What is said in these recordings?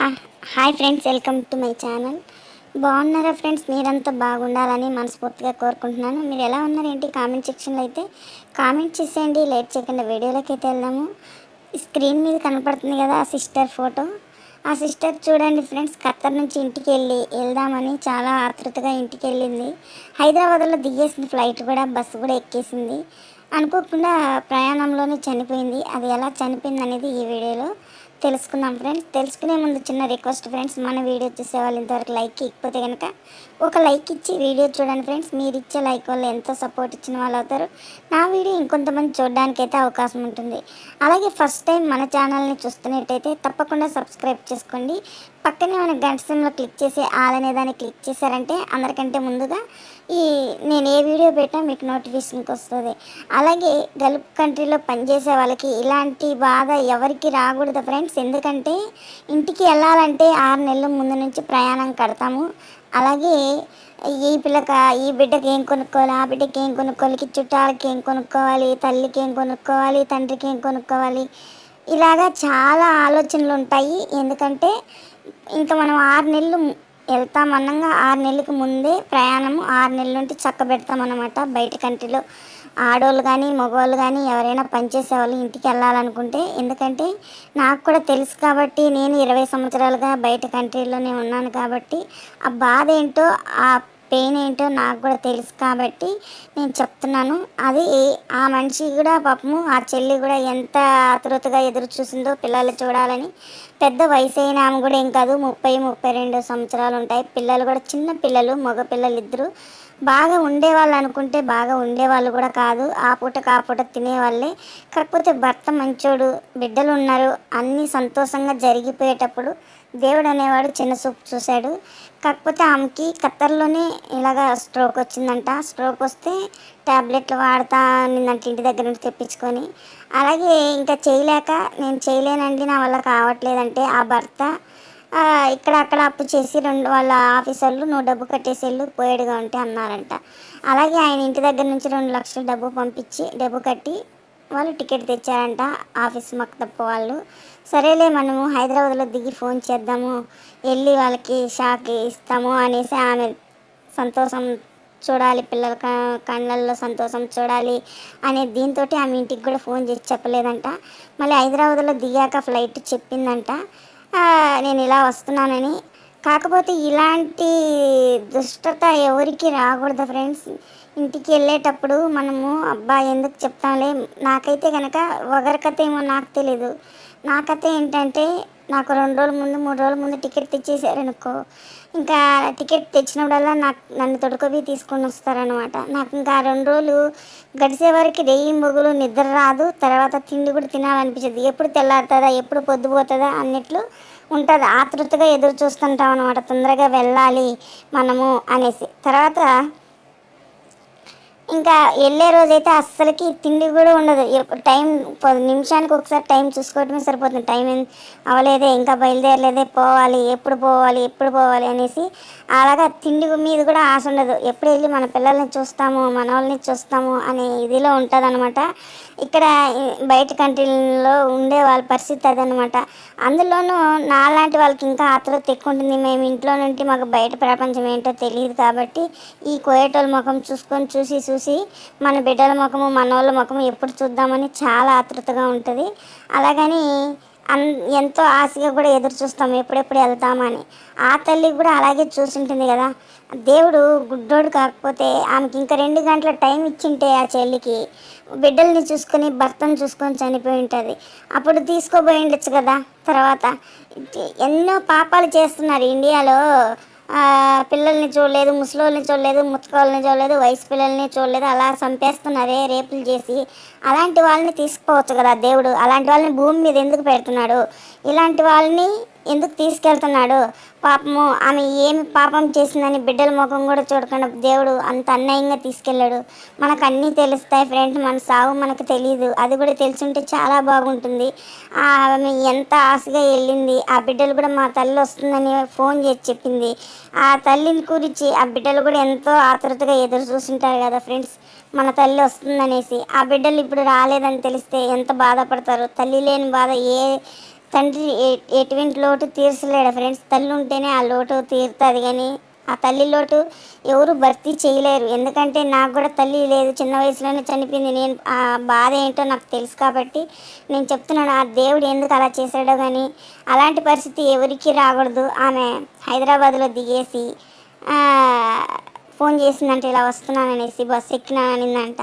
Hi friends welcome to my channel. బాగున్నారా friends? మీరంతా బాగుండాలని మనస్ఫూర్తిగా కోరుకుంటున్నాను. మీరు ఎలా ఉన్నారు ఏంటి? కామెంట్ సెక్షన్లో అయితే కామెంట్ చేసేయండి లేట్ చేయకుండా వీడియోలోకి అయితే వెళ్దాము. స్క్రీన్ మీద కనపడుతుంది కదా ఆ సిస్టర్ ఫోటో. ఆ సిస్టర్ చూడండి ఫ్రెండ్స్ ఖత్తర్ నుంచి ఇంటికి వెళ్ళి వెళ్దామని చాలా ఆతృతగా ఇంటికి వెళ్ళింది. హైదరాబాద్లో దిగేసింది ఫ్లైట్ కూడా బస్సు కూడా ఎక్కేసింది. అనుకోకుండా ప్రయాణంలోనే చనిపోయింది. అది ఎలా చనిపోయింది అనేది ఈ వీడియోలో తెలుసుకుందాం ఫ్రెండ్స్ తెలుసుకునే ముందు చిన్న రిక్వెస్ట్ ఫ్రెండ్స్ మన వీడియో చూసే వాళ్ళు ఇంతవరకు లైక్ ఇకపోతే కనుక ఒక లైక్ ఇచ్చి వీడియో చూడండి ఫ్రెండ్స్ మీరు ఇచ్చే లైక్ వల్ల ఎంతో సపోర్ట్ ఇచ్చిన వాళ్ళు అవుతారు. నా వీడియో ఇంకొంతమంది చూడడానికి అయితే అవకాశం ఉంటుంది. అలాగే ఫస్ట్ టైం మన ఛానల్ని చూస్తున్నట్టయితే తప్పకుండా సబ్స్క్రైబ్ చేసుకోండి. పక్కనే మన గంట సిమ్లో క్లిక్ చేసి ఆల్ అనే దాన్ని క్లిక్ చేశారంటే అందరికంటే ముందుగా ఈ నేను ఏ వీడియో పెట్టినా మీకు నోటిఫికేషన్కి వస్తుంది. అలాగే గల్ఫ్ కంట్రీలో పనిచేసే వాళ్ళకి ఇలాంటి బాధ ఎవరికి రాకూడదు ఫ్రెండ్స్. ఎందుకంటే ఇంటికి వెళ్ళాలంటే ఆరు నెలల ముందు నుంచి ప్రయాణం కడతాము. అలాగే ఈ పిల్లక ఈ బిడ్డకి ఏం కొనుక్కోవాలి ఆ బిడ్డకి ఏం కొనుక్కోవాలి చుట్టాలకి ఏం కొనుక్కోవాలి తల్లికి ఏం కొనుక్కోవాలి తండ్రికి ఏం కొనుక్కోవాలి ఇలాగా చాలా ఆలోచనలు ఉంటాయి ఎందుకంటే ఇంకా మనం ఆరు నెలలు వెళ్తామన్నగా ఆరు నెలలకు ముందే ప్రయాణము ఆరు నెలల నుండి చక్క పెడతామన్నమాట బయట కంట్రీలో ఆడవాళ్ళు కానీ మగవాళ్ళు కానీ ఎవరైనా పనిచేసే వాళ్ళు ఇంటికి వెళ్ళాలనుకుంటే ఎందుకంటే నాకు కూడా తెలుసు కాబట్టి నేను ఇరవై సంవత్సరాలుగా బయట కంట్రీలోనే ఉన్నాను కాబట్టి ఆ బాధ ఏంటో ఆ పెయిన్ ఏంటో నాకు కూడా తెలుసు కాబట్టి నేను చెప్తున్నాను. అది ఆ మనిషి కూడా పాపము ఆ చెల్లి కూడా ఎంత ఆతృతగా ఎదురు చూసిందో పిల్లలు చూడాలని. పెద్ద వయసు అయిన ఆమె కూడా ఏం కాదు ముప్పై ముప్పై రెండు సంవత్సరాలు ఉంటాయి. పిల్లలు కూడా చిన్న పిల్లలు మగ పిల్లలు ఇద్దరు. బాగా ఉండేవాళ్ళు అనుకుంటే బాగా ఉండేవాళ్ళు కూడా కాదు. ఆ పూట ఆ పూట తినేవాళ్ళే. కాకపోతే భర్త మంచోడు బిడ్డలు ఉన్నారు. అన్నీ సంతోషంగా జరిగిపోయేటప్పుడు దేవుడు అనేవాడు చిన్న చూపు చూశాడు. కాకపోతే ఆమెకి ఖత్తర్లోనే ఇలాగ స్ట్రోక్ వచ్చిందంట. స్ట్రోక్ వస్తే ట్యాబ్లెట్లు వాడతా నిన్నంట ఇంటి దగ్గర నుంచి తెప్పించుకొని. అలాగే ఇంకా చేయలేక నేను చేయలేనండి నా వల్ల కావట్లేదంటే ఆ భర్త ఇక్కడ అక్కడ అప్పు చేసి రెండు వాళ్ళ ఆఫీసర్లు నువ్వు డబ్బు కట్టేసి వెళ్ళు పోయాడుగా ఉంటే అన్నారంట. అలాగే ఆయన ఇంటి దగ్గర నుంచి రెండు లక్షలు డబ్బు పంపించి డబ్బు కట్టి వాళ్ళు టికెట్ తెచ్చారంట ఆఫీస్ మక్తప్ప వాళ్ళు. సరేలే మనము హైదరాబాద్లో దిగి ఫోన్ చేద్దాము వెళ్ళి వాళ్ళకి షాక్ ఇస్తాము అనేసి ఆమె సంతోషం చూడాలి పిల్లల కళ్ళల్లో సంతోషం చూడాలి అనే దీంతో ఆమె ఇంటికి కూడా ఫోన్ చేసి చెప్పలేదంట. మళ్ళీ హైదరాబాద్లో దిగాక ఫ్లైట్ చెప్పిందంట. నేను ఇలా వస్తున్నానని. కాకపోతే ఇలాంటి దుష్టత ఎవరికి రాకూడదు ఫ్రెండ్స్. ఇంటికి వెళ్ళేటప్పుడు మనము అబ్బా ఎందుకు చెప్తాంలే? నాకైతే కనుక ఒకరికత ఏమో నాకు తెలీదు. నా కథ ఏంటంటే నాకు రెండు రోజుల ముందు మూడు రోజుల ముందు టికెట్ తెచ్చేసారనుకో ఇంకా టికెట్ తెచ్చినప్పుడల్లా నాకు నన్ను తొడుకోవి తీసుకొని వస్తారనమాట నాకు ఇంకా రెండు రోజులు గడిచే వరకు దెయ్యం మొగులు నిద్ర రాదు తర్వాత తిండి కూడా తినాలనిపించదు ఎప్పుడు తెల్లారుతుందా ఎప్పుడు పొద్దుపోతుందా అన్నట్లు ఉంటుంది. ఆతృతగా ఎదురు చూస్తుంటాం అనమాట తొందరగా వెళ్ళాలి మనము అనేసి. తర్వాత ఇంకా వెళ్ళే రోజైతే అస్సలకి తిండి కూడా ఉండదు. టైం పది నిమిషానికి ఒకసారి టైం చూసుకోవటమే సరిపోతుంది. టైం అవ్వలేదే ఇంకా బయలుదేరలేదే పోవాలి ఎప్పుడు పోవాలి ఎప్పుడు పోవాలి అనేసి అలాగా తిండి మీద కూడా ఆశ ఉండదు. ఎప్పుడు వెళ్ళి మన పిల్లల్ని చూస్తాము మన వాళ్ళని చూస్తాము అనే ఇదిలో ఉంటుందన్నమాట. ఇక్కడ బయట కంట్రీలో ఉండే వాళ్ళ పరిస్థితి అదనమాట అందులోనూ నాలాంటి వాళ్ళకి ఇంకా ఆతృత ఎక్కువ ఉంటుంది. మేము ఇంట్లో నుండి మాకు బయట ప్రపంచం ఏంటో తెలియదు కాబట్టి ఈ కోయేటోళ్ళ ముఖం చూసుకొని చూసి చూసి చూసి మన బిడ్డల ముఖము మనోళ్ళ ముఖము ఎప్పుడు చూద్దామని చాలా ఆతృతగా ఉంటుంది. అలాగని అన్ ఎంతో ఆశగా కూడా ఎదురు చూస్తాం ఎప్పుడెప్పుడు వెళ్తామని. ఆ తల్లి కూడా అలాగే చూసింటుంది కదా. దేవుడు గుడ్డోడు కాకపోతే ఆమెకి ఇంకా రెండు గంటల టైం ఇచ్చింటే ఆ చెల్లికి. బిడ్డల్ని చూసుకొని భర్తను చూసుకొని చనిపోయి ఉంటుంది. అప్పుడు తీసుకోబోయి ఉండొచ్చు కదా. తర్వాత ఎన్నో పాపాలు చేస్తున్నారు ఇండియాలో. పిల్లల్ని చూడలేదు ముసలోళ్ళని చూడలేదు ముత్తకోళ్ళని చూడలేదు వయసు పిల్లల్ని చూడలేదు అలా చంపేస్తున్నారే రేపులు చేసి అలాంటి వాళ్ళని తీసుకోవచ్చు కదా దేవుడు. అలాంటి వాళ్ళని భూమి మీద ఎందుకు పెడుతున్నాడు? ఇలాంటి వాళ్ళని ఎందుకు తీసుకెళ్తున్నాడు? పాపము ఆమె ఏమి పాపం చేసిందని బిడ్డల ముఖం కూడా చూడకుండా దేవుడు అంత అన్యాయంగా తీసుకెళ్ళాడు. మనకు అన్నీ తెలుస్తాయి ఫ్రెండ్స్ మన సావు మనకు తెలియదు అది కూడా తెలుసుంటే చాలా బాగుంటుంది. ఆమె ఎంత ఆశగా వెళ్ళింది. ఆ బిడ్డలు కూడా మా తల్లి వస్తుందని ఫోన్ చేసి చెప్పింది. ఆ తల్లిని గురించి ఆ బిడ్డలు కూడా ఎంతో ఆతృతగా ఎదురు చూస్తుంటారు కదా ఫ్రెండ్స్. మన తల్లి వస్తుందనేసి. ఆ బిడ్డలు ఇప్పుడు రాలేదని తెలిస్తే ఎంత బాధపడతారు? తల్లి లేని బాధ ఏ తండ్రి ఎటువంటి లోటు తీర్చలేడు ఫ్రెండ్స్. తల్లి ఉంటేనే ఆ లోటు తీరుతుంది కానీ ఆ తల్లి లోటు ఎవరు భర్తీ చేయలేరు. ఎందుకంటే నాకు కూడా తల్లి లేదు. చిన్న వయసులోనే చనిపోయింది. నేను ఆ బాధ ఏంటో నాకు తెలుసు కాబట్టి నేను చెప్తున్నాను ఆ దేవుడు ఎందుకు అలా చేశాడో కానీ అలాంటి పరిస్థితి ఎవరికి రాకూడదు. ఆమె హైదరాబాద్లో దిగేసి ఫోన్ చేసిందంటే ఇలా వస్తున్నాననేసి బస్సు ఎక్కినానంట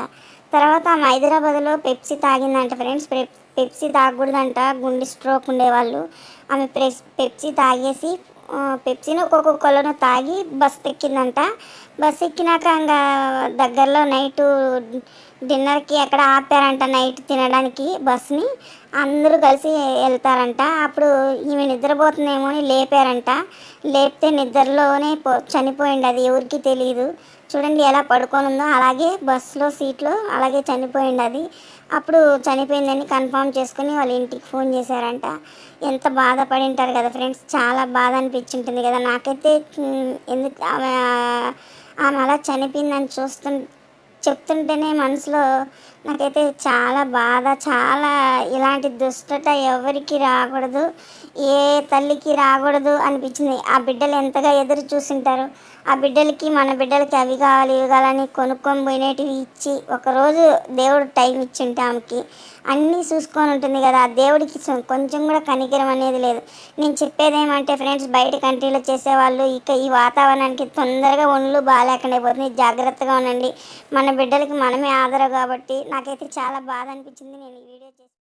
తర్వాత ఆమె హైదరాబాద్లో పెప్సీ తాగిందంట ఫ్రెండ్స్. పెప్ పెప్సీ తాగకూడదంట. గుండె స్ట్రోక్ ఉండేవాళ్ళు. ఆమె ప్రెస్ పెప్సీ తాగేసి పెప్సీని ఒక్కొక్క కొలను తాగి బస్ ఎక్కిందంట బస్ ఎక్కినాక ఇంకా దగ్గరలో నైటు డిన్నర్కి ఎక్కడ ఆపారంట నైట్ తినడానికి బస్ని అందరూ కలిసి వెళ్తారంట. అప్పుడు ఈమె నిద్రపోతుందేమో అని లేపారంట. లేపితే నిద్రలోనే పో చనిపోయింది. అది ఎవరికి తెలియదు చూడండి ఎలా పడుకొని ఉందో అలాగే బస్సులో సీట్లో అలాగే చనిపోయింది అది. అప్పుడు చనిపోయిందని కన్ఫర్మ్ చేసుకుని వాళ్ళ ఇంటికి ఫోన్ చేశారంట. ఎంత బాధపడి ఉంటారు కదా ఫ్రెండ్స్ చాలా బాధ అనిపించింటుంది కదా. నాకైతే ఎందుకు ఆమె ఆమె అలా చనిపోయిందని చూస్తు చెప్తుంటేనే మనసులో నాకైతే చాలా బాధ చాలా ఇలాంటి దుష్టత ఎవరికి రాకూడదు ఏ తల్లికి రాకూడదు అనిపించింది. ఆ బిడ్డలు ఎంతగా ఎదురు చూసింటారు? ఆ బిడ్డలకి మన బిడ్డలకి అవి కావాలి ఇవి కావాలని కొనుక్కొని పోయినటివి ఇచ్చి ఒకరోజు దేవుడు టైం ఇచ్చింటే ఆమెకి. అన్నీ చూసుకొని ఉంటుంది కదా ఆ దేవుడికి కొంచెం కూడా కనికరం అనేది లేదు. నేను చెప్పేది ఏమంటే ఫ్రెండ్స్ బయట కంట్రీలో చేసేవాళ్ళు ఇక ఈ వాతావరణానికి తొందరగా ఒళ్ళు బాగాలేకుండా అయిపోతుంది. జాగ్రత్తగా ఉండండి. మన బిడ్డలకి మనమే ఆధారం కాబట్టి నాకైతే చాలా బాధ అనిపించింది. నేను ఈ వీడియో చేసి